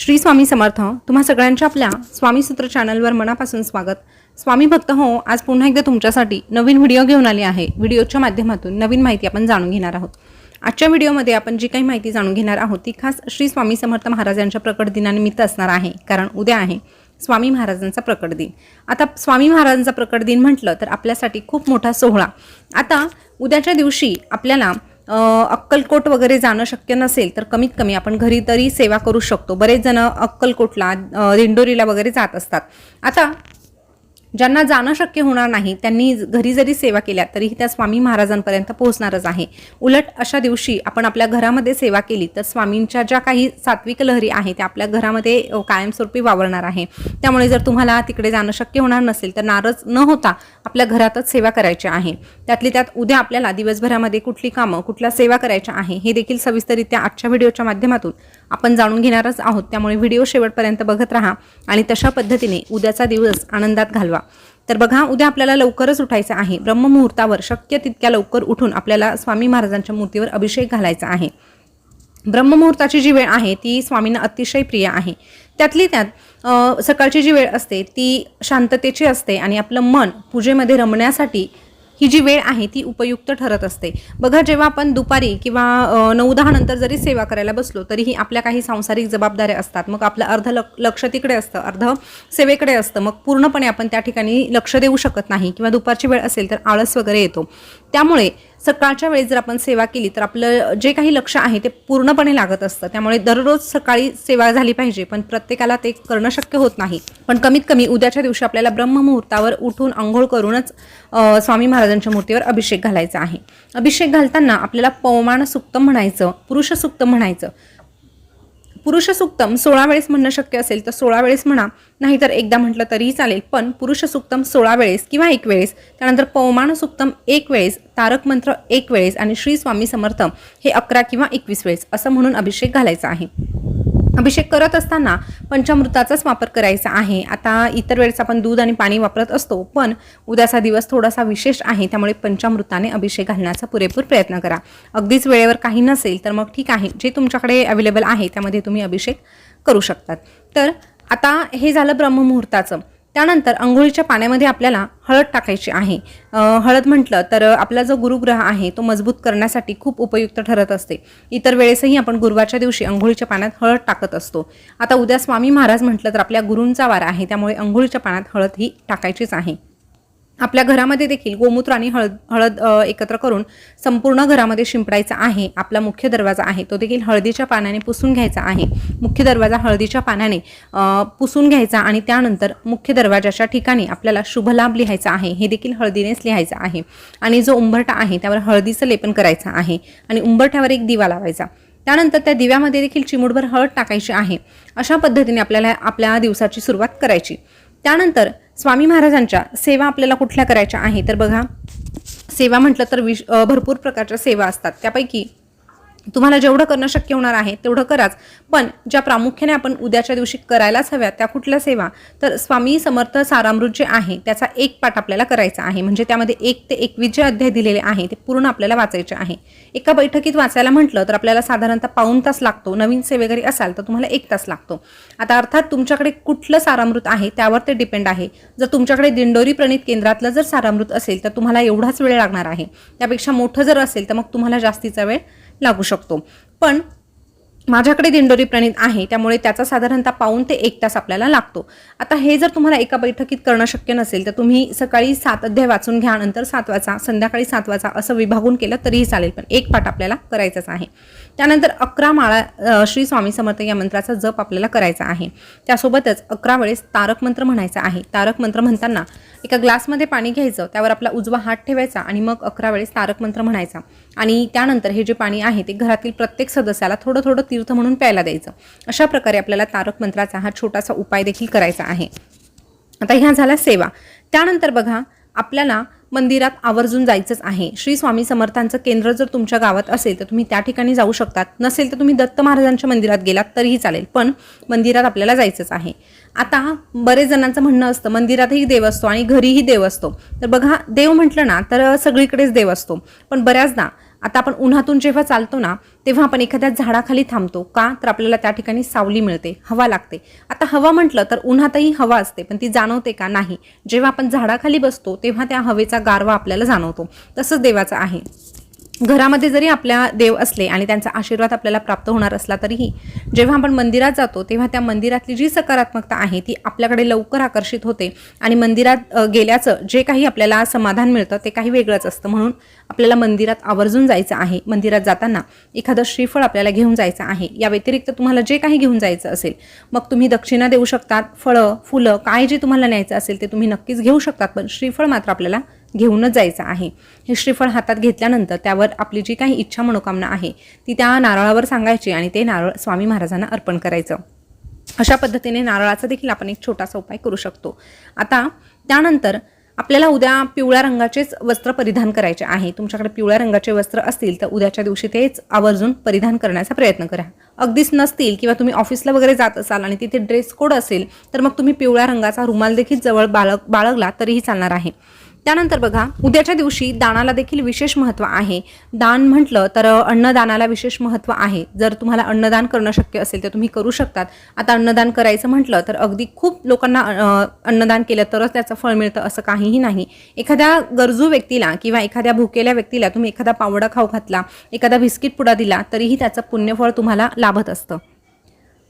श्री स्वामी समर्थ तुम्हा सगळ्यांच्या आपल्या स्वामी सूत्र चॅनलवर मनापासून स्वागत. स्वामी भक्त हो आज पुन्हा एकदा तुमच्यासाठी नवीन व्हिडिओ घेऊन आली आहे. व्हिडिओच्या माध्यमातून नवीन माहिती आपण जाणून घेणार आहोत. आजच्या व्हिडिओमध्ये आपण जी काही माहिती जाणून घेणार आहोत ती खास श्री स्वामी समर्थ महाराजांच्या प्रकट दिनानिमित्त असणार आहे. कारण उद्या आहे स्वामी महाराजांचा प्रकट दिन. आता स्वामी महाराजांचा प्रकट दिन म्हटलं तर आपल्यासाठी खूप मोठा सोहळा. आता उद्याच्या दिवशी आपल्याला अक्कलकोट वगैरे जाणं शक्य नसेल तर कमीत कमी आपण घरी तरी सेवा करू शकतो. बरेच जण अक्कलकोटला दिंडोरीला वगैरे जात असतात. आता ज्यांना जाणं शक्य होणार नाही त्यांनी घरी जरी सेवा केल्या तरीही त्या स्वामी महाराजांपर्यंत पोहोचणारच आहे. उलट अशा दिवशी आपण आपल्या घरामध्ये सेवा केली तर स्वामींच्या ज्या काही सात्विक लहरी आहे त्या आपल्या घरामध्ये कायमस्वरूपी वावरणार आहे. त्यामुळे जर तुम्हाला तिकडे जाणं शक्य होणार नसेल तर नाराज न होता आपल्या घरातच सेवा करायची आहे. त्यातली त्यात उद्या आपल्याला दिवसभरामध्ये कुठली कामं कुठल्या सेवा करायच्या आहे हे देखील सविस्तरित्या आजच्या व्हिडिओच्या माध्यमातून आपण जाणून घेणारच आहोत. त्यामुळे व्हिडिओ शेवटपर्यंत बघत राहा आणि तशा पद्धतीने उद्याचा दिवस आनंदात घालवा. तर बघा उद्या आपल्याला लवकरच उठायचं आहे. ब्रह्ममुहूर्तावर शक्य तितक्या लवकर उठून आपल्याला स्वामी महाराजांच्या मूर्तीवर अभिषेक घालायचा आहे. ब्रह्ममुहूर्ताची जी वेळ आहे ती स्वामींना अतिशय प्रिय आहे. त्यातली त्यात सकाळची जी वेळ असते ती शांततेची असते आणि आपलं मन पूजेमध्ये रमण्यासाठी ही जी वेळ आहे ती उपयुक्त ठरत असते. बघा जेव्हा आपण दुपारी किंवा नऊ दहा नंतर जरी सेवा करायला बसलो तरीही आपल्या काही सांसारिक जबाबदाऱ्या असतात. मग आपलं अर्ध लक्ष तिकडे असतं अर्ध सेवेकडे असतं. मग पूर्णपणे आपण त्या ठिकाणी लक्ष देऊ शकत नाही किंवा दुपारची वेळ असेल तर आळस वगैरे येतो. त्यामुळे सकाळच्या वेळी जर आपण सेवा केली तर आपलं जे काही लक्ष आहे ते पूर्णपणे लागत असतं. त्यामुळे दररोज सकाळी सेवा झाली पाहिजे पण प्रत्येकाला ते करणं शक्य होत नाही. पण कमीत कमी उद्याच्या दिवशी आपल्याला ब्रह्ममुहूर्तावर उठून आंघोळ करूनच स्वामी महाराजांच्या मूर्तीवर अभिषेक घालायचा आहे. अभिषेक घालताना आपल्याला पवमान सुक्तम म्हणायचं पुरुष सुक्त म्हणायचं. पुरुष सुक्तम सोळा वेळेस म्हणणं शक्य असेल तर सोळा वेळेस म्हणा. नाहीतर एकदा म्हटलं तरीही चालेल. पण पुरुष सुक्तम सोळा वेळेस किंवा एक वेळेस त्यानंतर पवमान सुक्तम एक वेळेस तारक मंत्र एक वेळेस आणि श्री स्वामी समर्थ हे अकरा किंवा एकवीस वेळेस असं म्हणून अभिषेक घालायचा आहे. अभिषेक करत असताना पंचामृताचाच वापर करायचा आहे. आता इतर वेळेस आपण दूध आणि पाणी वापरत असतो पण उद्याचा दिवस थोडासा विशेष आहे त्यामुळे पंचामृताने अभिषेक घालण्याचा पुरेपूर प्रयत्न करा. अगदीच वेळेवर काही नसेल तर मग ठीक आहे जे तुमच्याकडे अवेलेबल आहे त्यामध्ये तुम्ही अभिषेक करू शकतात. तर आता हे झालं ब्रह्ममुहूर्ताचं. त्यानंतर अंघोळीच्या पाण्यामध्ये आपल्याला हळद टाकायची आहे. हळद म्हटलं तर आपला जो गुरुग्रह आहे तो मजबूत करण्यासाठी खूप उपयुक्त ठरत असते. इतर वेळेसही आपण गुरुवारच्या दिवशी अंघोळीच्या पाण्यात हळद टाकत असतो. आता उद्या स्वामी महाराज म्हटलं तर आपल्या गुरूंचा वार आहे त्यामुळे अंघोळीच्या पाण्यात हळद ही टाकायचीच आहे. आपल्या घरामध्ये देखील गोमूत्र आणि हळद हळद एकत्र करून संपूर्ण घरामध्ये शिंपडायचा आहे. आपला मुख्य दरवाजा आहे. तो देखील हळदीच्या पाण्याने पुसून घ्यायचा आहे. मुख्य दरवाजा हळदीच्या पाण्याने पुसून घ्यायचा आणि त्यानंतर मुख्य दरवाजाच्या ठिकाणी आपल्याला शुभलाभ लिहायचा आहे. हे देखील हळदीनेच लिहायचं आहे. आणि जो उंबरटा आहे त्यावर हळदीचं लेपन करायचं आहे आणि उंबरठ्यावर एक दिवा लावायचा. त्यानंतर त्या दिव्यामध्ये देखील चिमूटभर हळद टाकायची आहे. अशा पद्धतीने आपल्याला आपल्या दिवसाची सुरुवात करायची. त्यानंतर स्वामी महाराजांच्या सेवा आपल्याला कुठल्या करायच्या आहे? तर बघा सेवा म्हटलं तर विश भरपूर प्रकारच्या सेवा असतात. त्यापैकी तुम्हाला जेवढं करणं शक्य होणार आहे तेवढं कराच. पण ज्या प्रामुख्याने आपण उद्याच्या दिवशी करायलाच हव्या त्या कुठल्या सेवा? तर स्वामी समर्थ सारामृत जे आहे त्याचा एक पाठ आपल्याला करायचा आहे. म्हणजे त्यामध्ये एक ते एकवीस जे अध्याय दिलेले आहे ते पूर्ण आपल्याला वाचायचे आहे. एका बैठकीत वाचायला म्हटलं तर आपल्याला साधारणतः पाऊण तास लागतो. नवीन सेवेकरी असाल तर तुम्हाला एक तास लागतो. आता अर्थात तुमच्याकडे कुठलं सारामृत आहे त्यावर ते डिपेंड आहे. जर तुमच्याकडे दिंडोरी प्रणित केंद्रातलं जर सारामृत असेल तर तुम्हाला एवढाच वेळ लागणार आहे. त्यापेक्षा मोठं जर असेल तर मग तुम्हाला जास्तीचा वेळ लागू शकतो. पण माझ्याकडे दिंडोरी प्रणित आहे त्यामुळे त्याचा साधारणतः पाऊन ते एक तास आपल्याला लागतो. आता हे जर तुम्हाला एका बैठकीत करणं शक्य नसेल तर तुम्ही सकाळी सात अध्याय वाचून घ्या नंतर सात वाचा संध्याकाळी सात वाचा असं विभागून केलं तरीही चालेल पण एक पाठ आपल्याला करायचाच आहे. त्यानंतर अकरा माळा श्री स्वामी समर्थ या मंत्राचा जप आपल्याला करायचा आहे. त्यासोबतच अकरा वेळेस तारक मंत्र म्हणायचा आहे. तारक मंत्र म्हणताना एका ग्लासमध्ये पाणी घ्यायचं त्यावर आपला उजवा हात ठेवायचा आणि मग अकरा वेळेस तारक मंत्र म्हणायचा. आणि त्यानंतर हे जे पाणी आहे ते घरातील प्रत्येक सदस्याला थोडं थोडं तीर्थ म्हणून प्यायला द्यायचं. अशा प्रकारे आपल्याला तारक मंत्राचा हा छोटासा उपाय देखील करायचा आहे. आता ह्या झाल्या सेवा. त्यानंतर बघा आपल्याला मंदिरात आवर्जून जायचंच आहे. श्री स्वामी समर्थांचं केंद्र जर तुमच्या गावात असेल तर तुम्ही त्या ठिकाणी जाऊ शकतात. नसेल तर तुम्ही दत्त महाराजांच्या मंदिरात गेलात तरीही चालेल. पण मंदिरात आपल्याला जायचंच आहे. आता बरेच जणांचं म्हणणं असतं मंदिरातही देव असतो आणि घरीही देव असतो. तर बघा देव म्हटलं ना तर सगळीकडेच देव असतो. पण बऱ्याचदा आता आपण उन्हातून जेव्हा चालतो ना तेव्हा आपण एखाद्या झाडाखाली थांबतो. का? तर आपल्याला त्या ठिकाणी सावली मिळते हवा लागते. आता हवा म्हटलं तर उन्हातही हवा असते पण ती जाणवते का? नाही. जेव्हा आपण झाडाखाली बसतो तेव्हा त्या हवेचा गारवा आपल्याला जाणवतो. तसंच देवाचं आहे. घरामध्ये जरी आपल्या देव असले आणि त्यांचा आशीर्वाद आपल्याला प्राप्त होणार असला तरीही जेव्हा आपण मंदिरात जातो तेव्हा त्या मंदिरातली जी सकारात्मकता आहे ती आपल्याकडे लवकर आकर्षित होते आणि मंदिरात गेल्याचं जे काही आपल्याला समाधान मिळतं ते काही वेगळंच असतं. म्हणून आपल्याला मंदिरात आवर्जून जायचं आहे. मंदिरात जाताना एखादं श्रीफळ आपल्याला घेऊन जायचं आहे. या व्यतिरिक्त तुम्हाला जे काही घेऊन जायचं असेल मग तुम्ही दक्षिणा देऊ शकतात. फळं फुलं काय जे तुम्हाला न्यायचं असेल ते तुम्ही नक्कीच घेऊ शकतात. पण श्रीफळ मात्र आपल्याला घेऊनच जायचं आहे. हे श्रीफळ हातात घेतल्यानंतर त्यावर आपली जी काही इच्छा मनोकामना आहे ती त्या नारळावर सांगायची आणि ते नारळ स्वामी महाराजांना अर्पण करायचं. अशा पद्धतीने नारळाचा देखील आपण एक छोटासा उपाय करू शकतो. आता त्यानंतर आपल्याला उद्या पिवळ्या रंगाचेच वस्त्र परिधान करायचे आहे. तुमच्याकडे पिवळ्या रंगाचे वस्त्र असतील तर उद्याच्या दिवशी तेच आवर्जून परिधान करण्याचा प्रयत्न करा. अगदीच नसतील किंवा तुम्ही ऑफिसला वगैरे जात असाल आणि तिथे ड्रेस कोड असेल तर मग तुम्ही पिवळ्या रंगाचा रुमाल देखील जवळ बाळग बाळगला तरीही चालणार आहे. त्यानंतर बघा उद्याच्या दिवशी दानाला देखील विशेष महत्त्व आहे. दान म्हटलं तर अन्नदानाला विशेष महत्त्व आहे. जर तुम्हाला अन्नदान करणं शक्य असेल तर तुम्ही करू शकतात. आता अन्नदान करायचं म्हटलं तर अगदी खूप लोकांना अन्नदान केलं तरच त्याचं फळ मिळतं असं काहीही नाही. एखाद्या गरजू व्यक्तीला किंवा एखाद्या भुकेल्या व्यक्तीला तुम्ही एखादा पावडा खाऊ घातला एखादा बिस्किट पुडा दिला तरीही त्याचं पुण्यफळ तुम्हाला लाभत असतं.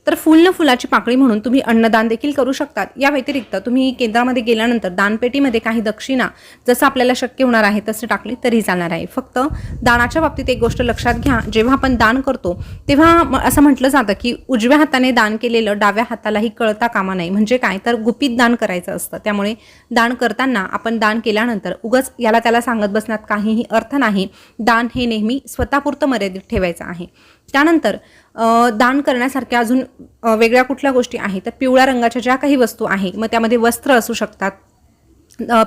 तर फुल न फुलाची पाकळी म्हणून तुम्ही अन्नदान देखील करू शकतात. या व्यतिरिक्त तुम्ही केंद्रामध्ये गेल्यानंतर दानपेटीमध्ये काही दक्षिणा जसं आपल्याला शक्य होणार आहे तसं टाकली तरी चालणार आहे. फक्त दानाच्या बाबतीत एक गोष्ट लक्षात घ्या जेव्हा आपण दान करतो तेव्हा म- असं म्हटलं जातं की उजव्या हाताने दान केलेलं डाव्या हातालाही कळता कामा नाही म्हणजे काय? तर गुपित दान करायचं असतं. त्यामुळे दान करताना आपण दान केल्यानंतर उगच याला त्याला सांगत बसण्यात काहीही अर्थ नाही. दान हे नेहमी स्वतःपुरतं मर्यादित ठेवायचं आहे. त्यानंतर दान करण्यासारख्या अजून वेगळ्या कुठल्या गोष्टी आहेत? तर पिवळ्या रंगाच्या ज्या काही वस्तू आहे मग त्यामध्ये वस्त्र असू शकतात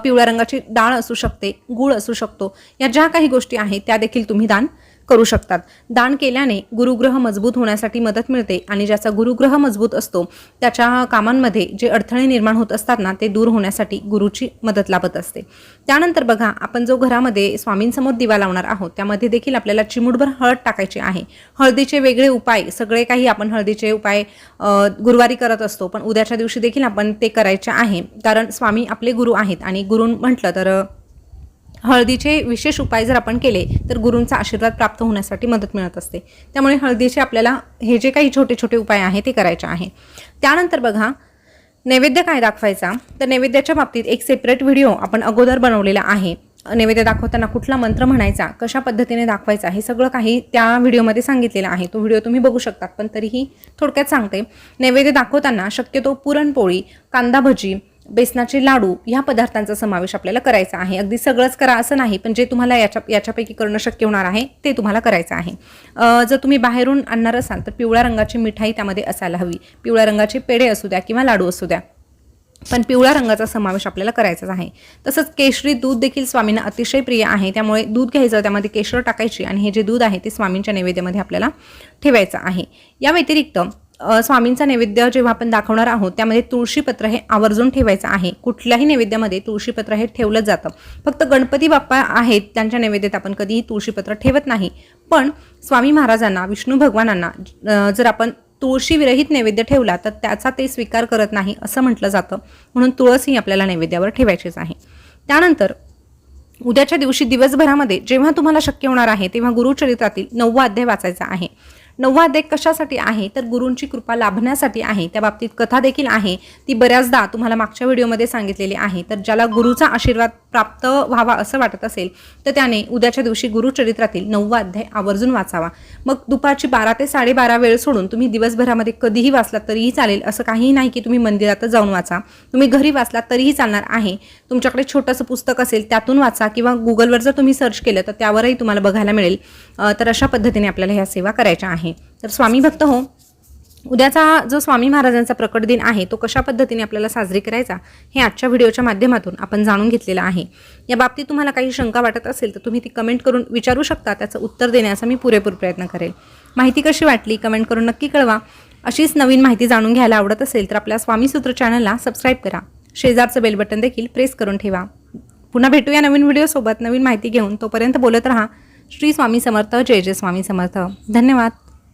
पिवळ्या रंगाची डाळ असू शकते गूळ असू शकतो या ज्या काही गोष्टी आहेत त्या देखील तुम्ही दान करू शकतात. दान केल्याने गुरुग्रह मजबूत होण्यासाठी मदत मिळते आणि ज्याचा गुरुग्रह मजबूत असतो त्याच्या कामांमध्ये जे अडथळे निर्माण होत असतात ना ते दूर होण्यासाठी गुरुची मदत लाभत असते. त्यानंतर बघा आपण जो घरामध्ये स्वामींसमोर दिवा लावणार आहोत त्यामध्ये देखील आपल्याला चिमूटभर हळद टाकायची आहे. हळदीचे वेगळे उपाय सगळे काही आपण हळदीचे उपाय गुरुवारी करत असतो पण उद्याच्या दिवशी देखील आपण ते करायचे आहे. कारण स्वामी आपले गुरु आहेत आणि गुरु म्हटलं तर हळदीचे विशेष उपाय जर आपण केले तर गुरूंचा आशीर्वाद प्राप्त होण्यासाठी मदत मिळत असते. त्यामुळे हळदीचे आपल्याला हे जे काही छोटे छोटे उपाय आहे ते करायचे आहे. त्यानंतर बघा नैवेद्य काय दाखवायचा? तर नैवेद्याच्या बाबतीत एक सेपरेट व्हिडिओ आपण अगोदर बनवलेला आहे. नैवेद्य दाखवताना कुठला मंत्र म्हणायचा कशा पद्धतीने दाखवायचा हे सगळं काही त्या व्हिडिओमध्ये सांगितलेलं आहे. तो व्हिडिओ तुम्ही बघू शकतात पण तरीही थोडक्यात सांगते. नैवेद्य दाखवताना शक्यतो पुरणपोळी कांदा भजी बेसनाचे लाडू ह्या पदार्थांचा समावेश आपल्याला करायचा आहे. अगदी सगळंच करा असं नाही पण जे तुम्हाला याच्या याच्यापैकी करणं शक्य होणार आहे ते तुम्हाला करायचं आहे. जर तुम्ही बाहेरून आणणार असाल तर पिवळ्या रंगाची मिठाई त्यामध्ये असायला हवी. पिवळ्या रंगाचे पेढे असू द्या किंवा लाडू असू द्या. पण पिवळ्या रंगाचा समावेश आपल्याला करायचाच आहे. तसंच केशरी दूध देखील स्वामींना अतिशय प्रिय आहे. त्यामुळे दूध घ्यायचं त्यामध्ये केशर टाकायची आणि हे जे दूध आहे ते स्वामींच्या नैवेद्यामध्ये आपल्याला ठेवायचं आहे. या व्यतिरिक्त स्वामींचा नैवेद्य जेव्हा आपण दाखवणार आहोत त्यामध्ये तुळशीपत्र हे आवर्जून ठेवायचं आहे. कुठल्याही नैवेद्यामध्ये तुळशीपत्र हे ठेवलं जातं. फक्त गणपती बाप्पा आहेत त्यांच्या नैवेद्यात आपण कधीही तुळशीपत्र ठेवत नाही. पण स्वामी महाराजांना विष्णू भगवानांना जर आपण तुळशीविरहित नैवेद्य ठेवला तर त्याचा ते स्वीकार करत नाही असं म्हटलं जातं. म्हणून तुळस ही आपल्याला नैवेद्यावर ठेवायचीच आहे. त्यानंतर उद्याच्या दिवशी दिवसभरामध्ये जेव्हा तुम्हाला शक्य होणार आहे तेव्हा गुरुचरित्रातील नववा अध्याय वाचायचा आहे. नववा एक कशासाठी आहे? तर गुरूंची कृपा लाभण्यासाठी आहे. त्या बाबतीत कथा देखील आहे. ती बऱ्याचदा तुम्हाला मागच्या व्हिडिओमध्ये सांगितलेली आहे. तर ज्याला गुरुचा आशीर्वाद प्राप्त व्हावा असं वाटत असेल तर त्याने उद्याच्या दिवशी गुरुचरित्रातील नववा अध्याय आवर्जून वाचावा. मग दुपारची बारा ते साडेबारा वेळ सोडून तुम्ही दिवसभरामध्ये कधीही वाचलात तरीही चालेल असं काहीही नाही की तुम्ही मंदिरातच जाऊन वाचा. तुम्ही घरी वाचलात तरीही चालणार आहे. तुमच्याकडे छोटंसं पुस्तक असेल त्यातून वाचा किंवा गुगलवर जर तुम्ही सर्च केलं तर त्यावरही तुम्हाला बघायला मिळेल. तर अशा पद्धतीने आपल्याला ह्या सेवा करायच्या आहे. तर स्वामी भक्त हो उद्याचा जो स्वामी महाराजांचा प्रकट दिन आहे तो कशा पद्धतीने आपल्याला साजरी करायचा हे आजच्या व्हिडिओच्या माध्यमातून आपण जाणून घेतलेलं आहे. या बाबतीत तुम्हाला काही शंका वाटत असेल तर तुम्ही ती कमेंट करून विचारू शकता त्याचं उत्तर देण्याचा मी पुरेपूर प्रयत्न करेल. माहिती कशी वाटली कमेंट करून नक्की कळवा. अशीच नवीन माहिती जाणून घ्यायला आवडत असेल तर आपल्या स्वामी सूत्र चॅनलला सबस्क्राईब करा. शेजारचं बेल बटन देखील प्रेस करून ठेवा. पुन्हा भेटूया नवीन व्हिडिओसोबत नवीन माहिती घेऊन. तोपर्यंत बोलत राहा. श्री स्वामी समर्थ जय जय स्वामी समर्थ. धन्यवाद.